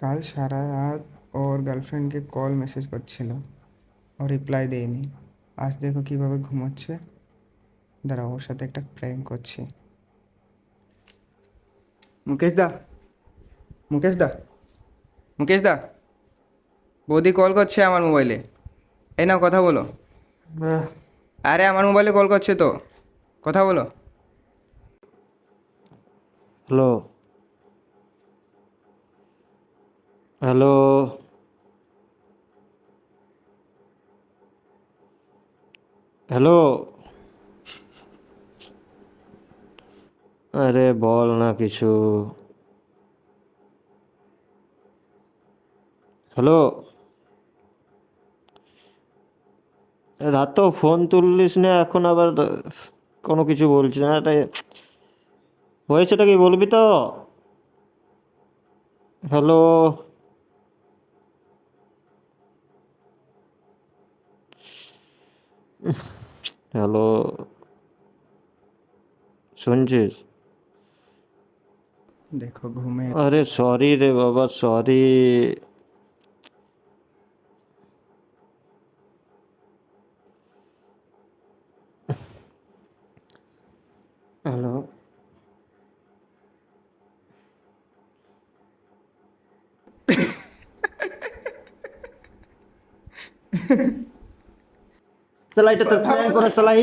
কাল সারা রাত ওর গার্লফ্রেন্ডকে কল মেসেজ করছিল। ও রিপ্লাই দেয়নি। আজ দেখো কীভাবে ঘুমোচ্ছে। দাঁড়া ওর সাথে একটা প্র্যাঙ্ক করছি। মুকেশ দা? মুকেশ দা? মুকেশ দা? বৌদি কল করছে আমার মোবাইলে এই নাও কথা বলো। আরে আমার মোবাইলে কল করছে তো। কথা বলো। Hello hello. হ্যালো। আরে বল না কিছু। হ্যালো। রাত তো ফোন তুললিস না, এখন আবার কোনো কিছু বলছিস না এটা হয়েছেটা কি বলবি তো? হ্যালো। হ্যালো শুনছিস দেখো ঘুমে আরে সরি রে বাবা সরি হ্যালো चला চালাই এটা তো প্ল্যান করে চালাই